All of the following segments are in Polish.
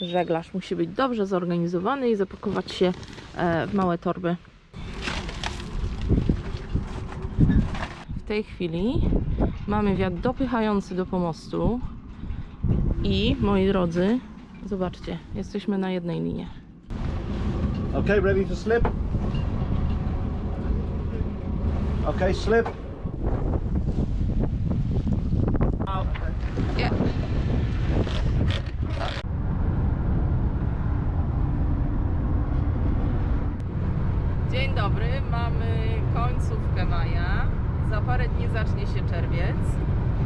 Żeglarz musi być dobrze zorganizowany i zapakować się e, w małe torby. W tej chwili mamy wiatr dopychający do pomostu i moi drodzy, zobaczcie, jesteśmy na jednej linie. Okay, ready to slip? Okay, slip. Dzień dobry, mamy końcówkę maja. Za parę dni zacznie się czerwiec.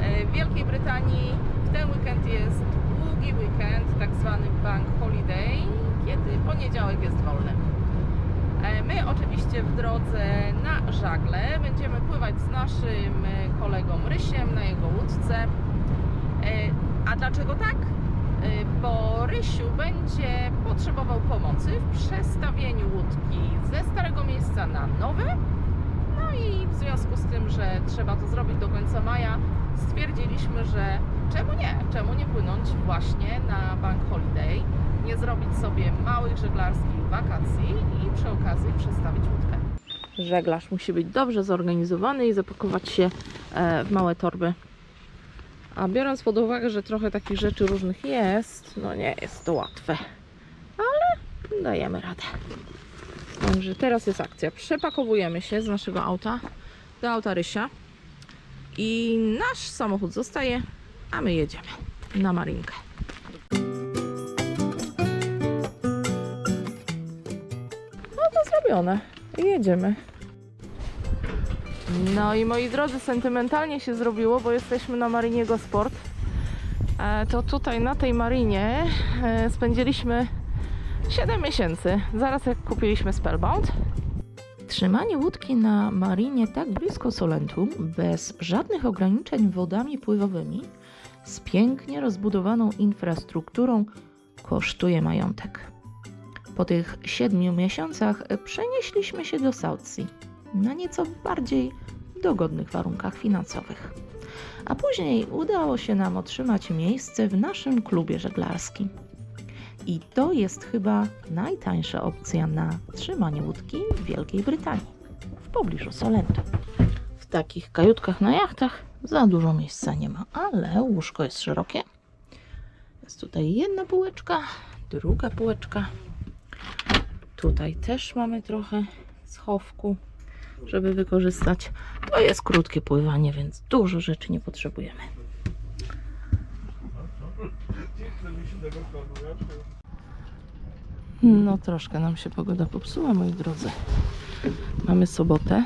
E, W Wielkiej Brytanii w ten weekend jest długi weekend, tak zwany bank holiday, kiedy poniedziałek jest wolny. E, My oczywiście w drodze na żagle będziemy pływać z naszym e, kolegą Rysiem na jego łódce. E, A dlaczego tak? Bo Rysiu będzie potrzebował pomocy w przestawieniu łódki ze starego miejsca na nowe. No i w związku z tym, że trzeba to zrobić do końca maja, stwierdziliśmy, że czemu nie? Czemu nie płynąć właśnie na Bank Holiday, nie zrobić sobie małych żeglarskich wakacji i przy okazji przestawić łódkę. Żeglarz musi być dobrze zorganizowany i zapakować się e, w małe torby. A biorąc pod uwagę, że trochę takich rzeczy różnych jest, no nie jest to łatwe. Ale dajemy radę. Także teraz jest akcja. Przepakowujemy się z naszego auta do auta Rysia i nasz samochód zostaje, a my jedziemy na marinkę. No to zrobione. Jedziemy. No i moi drodzy, sentymentalnie się zrobiło, bo jesteśmy na Marinie Gosport. E, To tutaj na tej marinie e, spędziliśmy 7 miesięcy, zaraz jak kupiliśmy Spellbound. Trzymanie łódki na marinie tak blisko Solentum, bez żadnych ograniczeń wodami pływowymi, z pięknie rozbudowaną infrastrukturą, kosztuje majątek. Po tych siedmiu miesiącach przenieśliśmy się do Southsea na nieco bardziej dogodnych warunkach finansowych. A później udało się nam otrzymać miejsce w naszym klubie żeglarskim. I to jest chyba najtańsza opcja na trzymanie łódki w Wielkiej Brytanii, w pobliżu Solentu. W takich kajutkach na jachtach za dużo miejsca nie ma, ale łóżko jest szerokie. Jest tutaj jedna półeczka, druga półeczka. Tutaj też mamy trochę schowku, żeby wykorzystać. To jest krótkie pływanie, więc dużo rzeczy nie potrzebujemy. No troszkę nam się pogoda popsuła, moi drodzy. Mamy sobotę.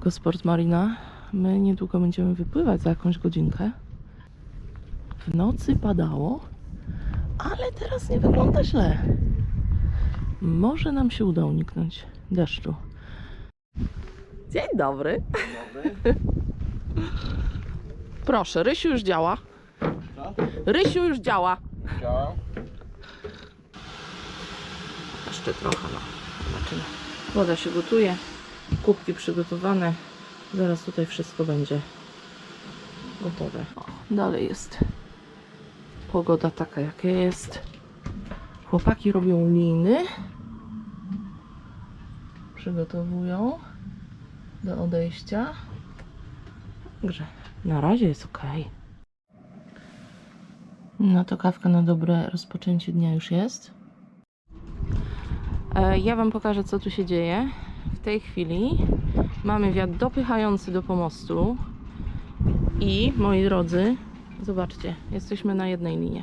Gosport Marina. My niedługo będziemy wypływać za jakąś godzinkę. W nocy padało, ale teraz nie wygląda źle. Może nam się uda uniknąć deszczu. Dzień dobry. Proszę, Rysiu już działa. Rysiu już działa. Jeszcze trochę, no. Zobaczymy. Woda się gotuje, kubki przygotowane. Zaraz tutaj wszystko będzie gotowe. O, dalej jest pogoda taka, jaka jest. Chłopaki robią liny. Przygotowują do odejścia. Także na razie jest ok. No to kawka na dobre rozpoczęcie dnia już jest. E, Ja Wam pokażę, co tu się dzieje. W tej chwili mamy wiatr dopychający do pomostu i, moi drodzy, zobaczcie, jesteśmy na jednej linie.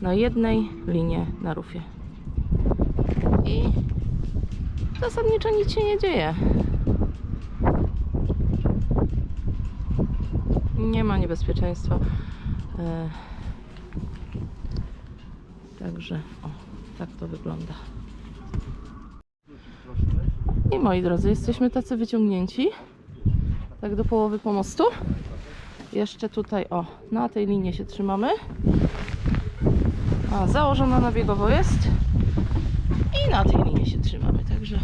Na jednej linie na rufie. I zasadniczo nic się nie dzieje. Nie ma niebezpieczeństwa. Także, o, tak to wygląda. I moi drodzy, jesteśmy tacy wyciągnięci. Tak do połowy pomostu. Jeszcze tutaj, o, na tej linie się trzymamy. A, założona na biegowo jest. I na tej linie się trzymamy, także...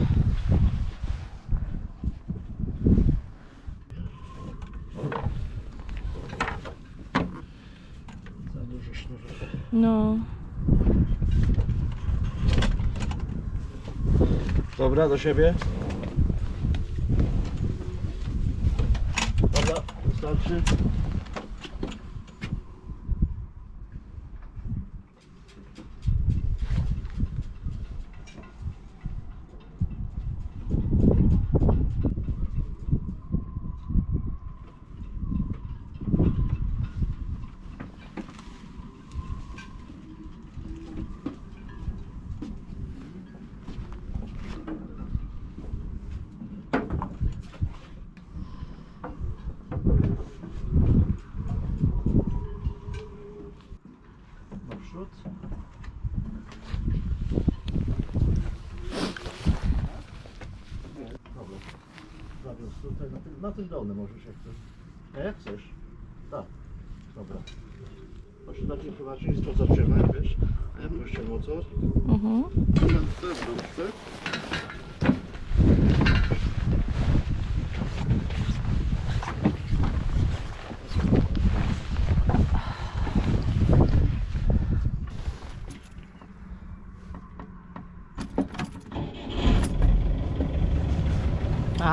Za dużo. No. Dobra, do siebie. Dobra, wystarczy. Tym dolnym możesz jak chcesz. A jak chcesz? Tak. Dobra. To się tak nie chyba ciężko zatrzymać, wiesz? Ja puszczę motor. Mhm.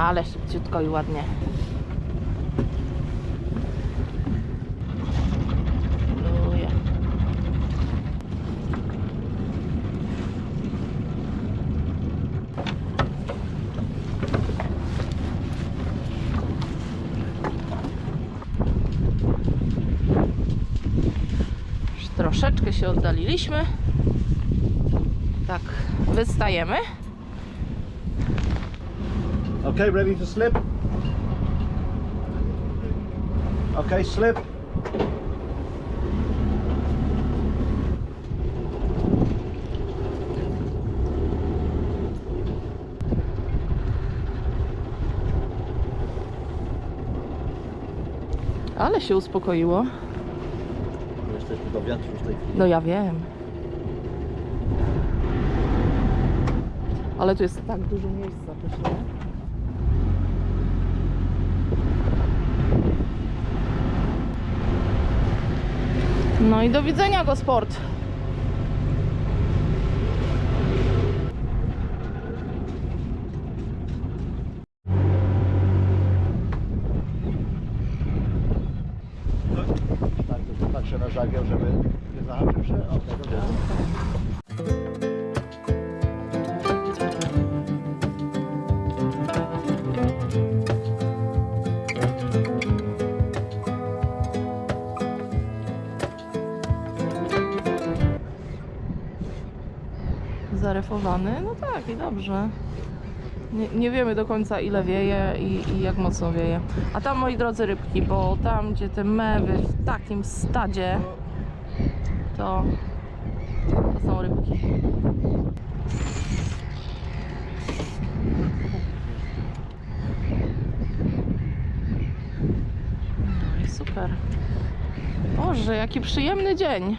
Ale szybciutko i ładnie. Luję. Już troszeczkę się oddaliliśmy. Tak, wystajemy. Okay, ready to slip? Okay, slip. Ale się uspokoiło. Jesteśmy do wiatru w tej chwili. No ja wiem. Ale tu jest tak dużo miejsca też, nie? No i do widzenia, go Zarefowany? No tak, i dobrze. Nie, nie wiemy do końca ile wieje i, i jak mocno wieje. A tam, moi drodzy, rybki, bo tam, gdzie te mewy w takim stadzie, to, to są rybki. No i super. Boże, jaki przyjemny dzień.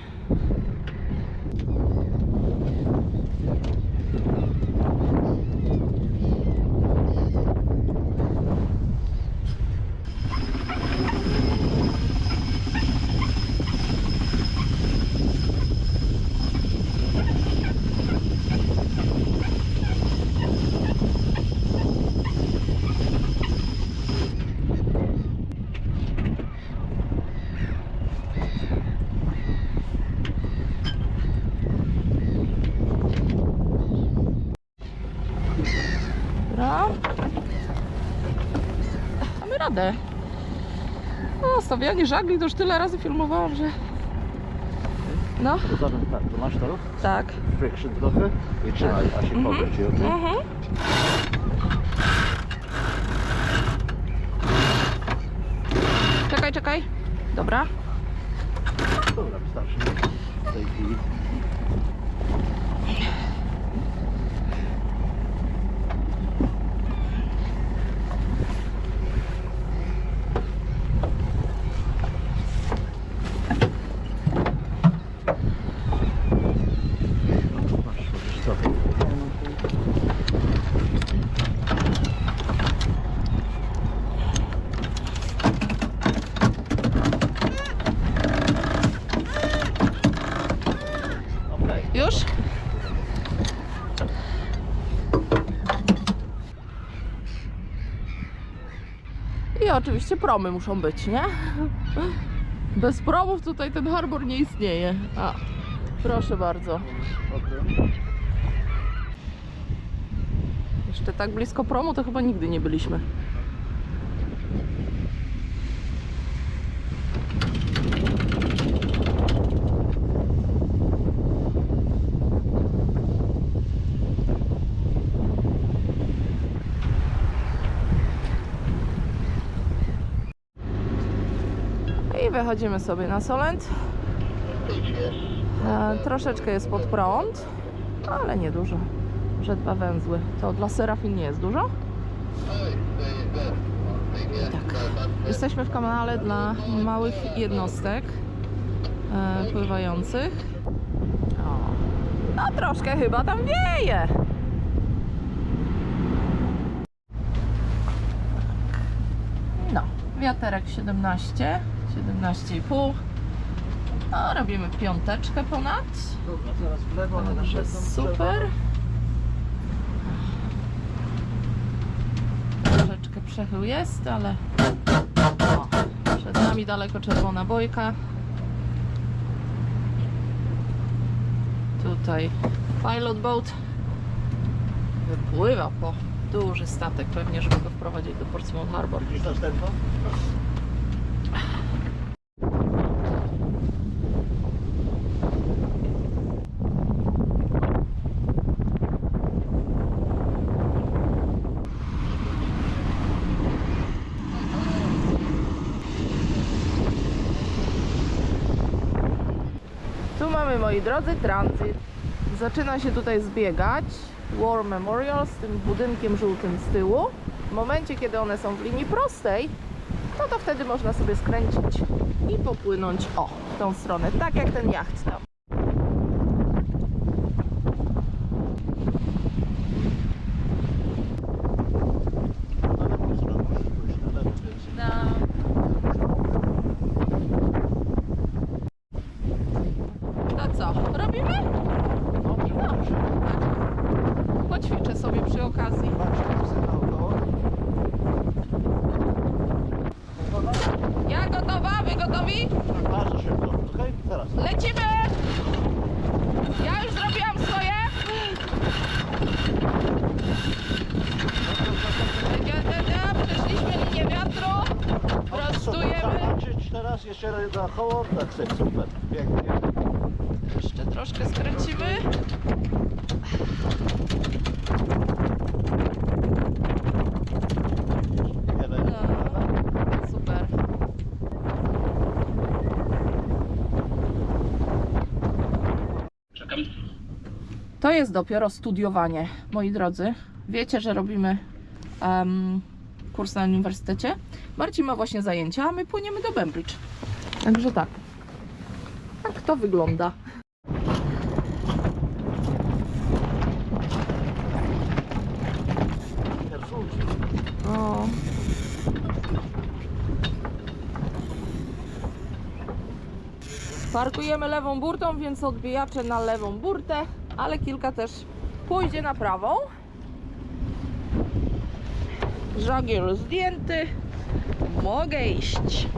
Dobra. Mamy radę. O, stawianie żagli to już tyle razy filmowałam, że... No, zatem tak, to masz to? tak. Friction trochę i trzymaj, a się Mhm. powróci, okej? Mhm. Czekaj, czekaj. Dobra. Dobra, wystarczy w tej chwili. Masz, możesz trochę. Już? I oczywiście promy muszą być, nie? Bez promów tutaj ten harbor nie istnieje. A, proszę bardzo. Jeszcze tak blisko promu to chyba nigdy nie byliśmy. Wychodzimy sobie na Solent. E, troszeczkę jest pod prąd, ale nie dużo. Że dwa węzły. To dla serafin nie jest dużo. Tak. Jesteśmy w kanale dla małych jednostek e, pływających. O. No troszkę chyba tam wieje. No, wiaterek 17, 17,5. No, robimy piąteczkę ponad. Dobra, zaraz w lewo, ale na Także pewno super. Troszeczkę przechył jest, ale o, przed nami daleko czerwona bojka. Tutaj pilot boat wypływa po duży statek, pewnie żeby go wprowadzić do Portsmouth Harbor. Widzisz następną? Tu mamy, moi drodzy, tranzyt. Zaczyna się tutaj zbiegać War Memorial z tym budynkiem żółtym z tyłu. W momencie, kiedy one są w linii prostej, no to wtedy można sobie skręcić i popłynąć o, tą stronę, tak jak ten jacht tam. Na lewą stronę musisz pójść, na lewo więcej. To co, robimy? Dobrze, No. dobrze. Poćwiczę sobie przy okazji. Patrz, tam sygnał naokoło. Gotowa? Ja gotowa, wy gotowi? Tak, bardzo szybko. Okej, teraz. Lecimy! Ja już zrobiłam swoje. Przeszliśmy linię wiatru. Prostujemy. Zobaczyć teraz jeszcze na koło. Tak, tak, super. Pięknie. Jeszcze troszkę skręcimy. No, super. Czekam. To jest dopiero studiowanie, moi drodzy. Wiecie, że robimy em, kurs na uniwersytecie. Marcin ma właśnie zajęcia, a my płyniemy do Bembridge. Także tak. Tak to wygląda. O. Parkujemy lewą burtą, więc odbijacze na lewą burtę, ale kilka też pójdzie na prawą. Żagiel zdjęty. Mogę iść.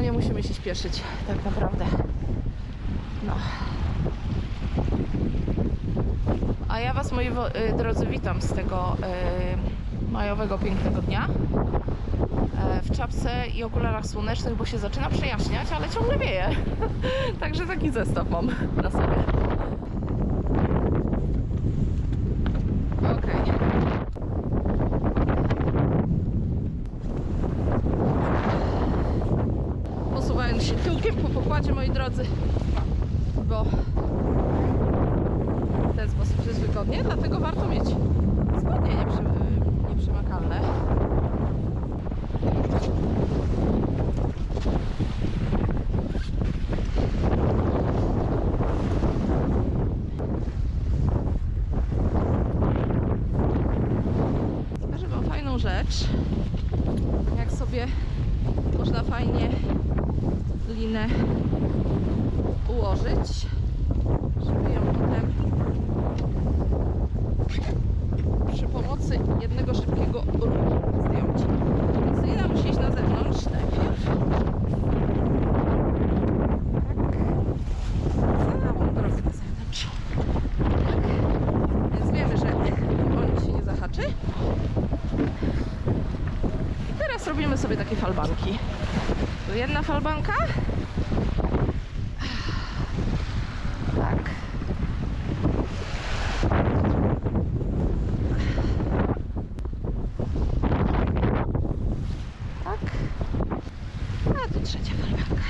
Nie musimy się śpieszyć tak naprawdę. No. A ja Was, moi y, drodzy, witam z tego y, majowego, pięknego dnia. E, w czapce i okularach słonecznych, bo się zaczyna przejaśniać, ale ciągle wieje. Także taki zestaw mam na sobie. Okej. Posuwając się tyłkiem po pokładzie, moi drodzy, bo w ten sposób jest wygodnie, dlatego warto mieć spodnie nieprzy, nieprzemakalne. Pokażę Wam fajną rzecz. Jak sobie można fajnie linę ułożyć, żeby ją potem przy pomocy jednego szybkiego ruchu zdjąć. Więc lina musi iść na zewnątrz najpierw. Tak. Całą drogę na zewnątrz. Tak. Więc wiemy, że on się nie zahaczy. I teraz robimy sobie takie falbanki. Jedna falbanka. Tak. Tak. A tu trzecia falbanka.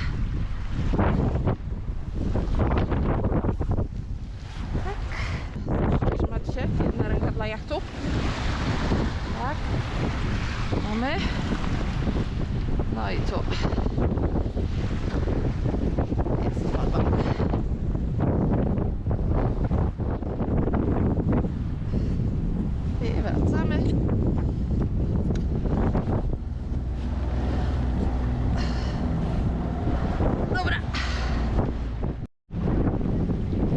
Tak. Trzymać się. Jedna ręka dla jachtu. Tak. Mamy. No i tu. Jest falbanka. I wracamy. Dobra.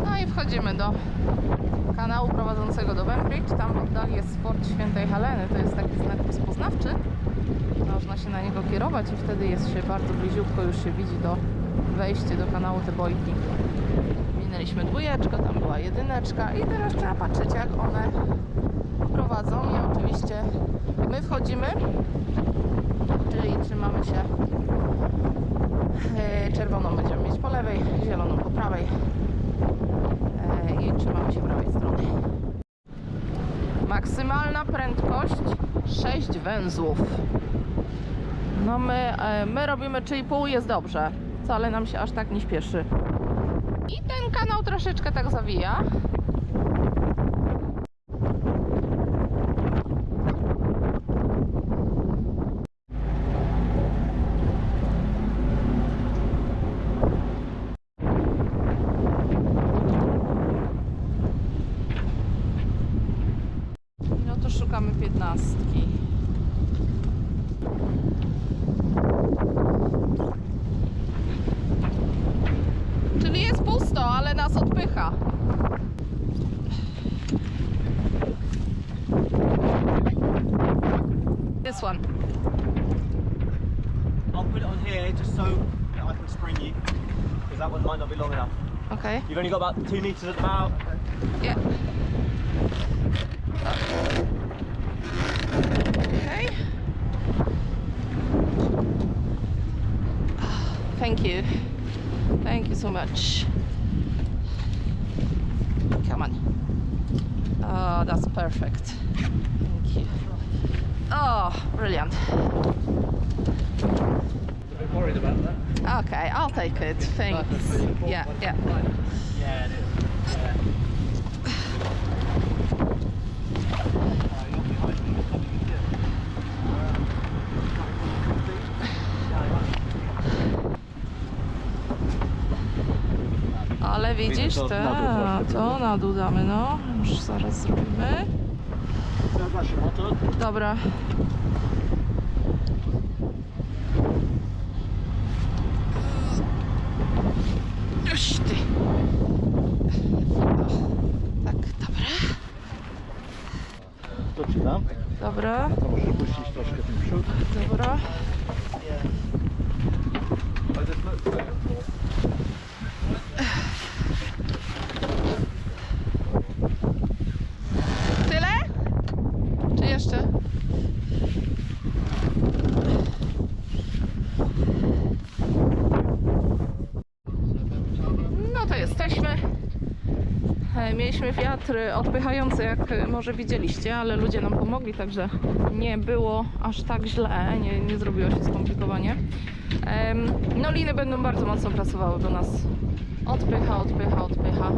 No i wchodzimy do kanału prowadzącego do Bembridge. Tam w oddali jest Fort Świętej Heleny. To jest taki znak rozpoznawczy. Można się na niego kierować i wtedy jest się bardzo bliziutko, się widzi do wejście do kanału te bojki. Minęliśmy dwójeczkę, tam była jedyneczka i teraz trzeba patrzeć jak one prowadzą i oczywiście my wchodzimy, czyli trzymamy się e, czerwoną będziemy mieć po lewej, zieloną po prawej e, i trzymamy się prawej strony. Maksymalna prędkość 6 węzłów. No my, e, my robimy 3,5 jest dobrze. Wcale nam się aż tak nie śpieszy. I ten kanał troszeczkę tak zawija. No to szukamy piętnastki. Czyli jest pusto, ale nas odpycha. This one. I'll put it on here just so that I can spring you, because that one might not be long enough. Okay. You've only got about two meters at the bow. Yeah. Okay. Thank you. Thank you so much. Come on. Oh, that's perfect. Thank you. Oh, brilliant. A bit worried about that. Okay, I'll take it. Thanks. Yeah, yeah. Yeah, it is. Yeah. Widzisz, to troszkę, to na dół damy, no. Już zaraz zrobimy. Dobra. Już ty. Tak, dobra. To ci dam. Dobra, To możesz puścić troszkę ten przód. dobra. Wiatr odpychający, jak e, może widzieliście, ale ludzie nam pomogli, także nie było aż tak źle, nie, nie zrobiło się skomplikowanie. No liny będą bardzo mocno pracowały, bo nas odpycha, odpycha, odpycha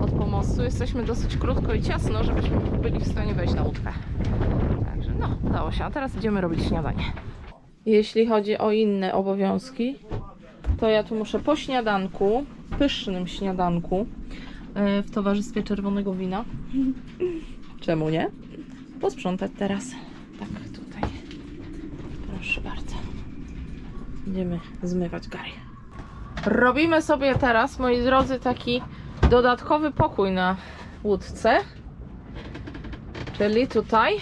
od pomostu. Jesteśmy dosyć krótko i ciasno, żebyśmy byli w stanie wejść na łódkę. Także no, udało się. A teraz idziemy robić śniadanie. Jeśli chodzi o inne obowiązki, to ja tu muszę po śniadanku, pysznym śniadanku, w towarzystwie czerwonego wina. Czemu nie? Posprzątać teraz. Tak, tutaj. Proszę bardzo. Będziemy zmywać Gary. Robimy sobie teraz, moi drodzy, taki dodatkowy pokój na łódce. Czyli tutaj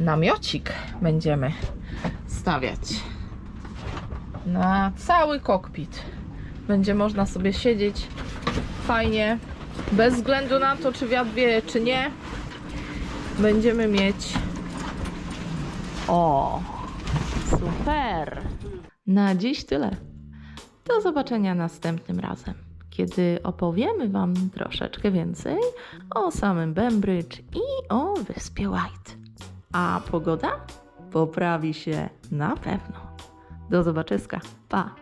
namiocik będziemy stawiać na cały kokpit. Będzie można sobie siedzieć fajnie, bez względu na to, czy wiatr wieje, czy nie. Będziemy mieć. O, super! Na dziś tyle. Do zobaczenia następnym razem, kiedy opowiemy Wam troszeczkę więcej o samym Bembridge i o wyspie White. A pogoda poprawi się na pewno. Do zobaczyska. Pa!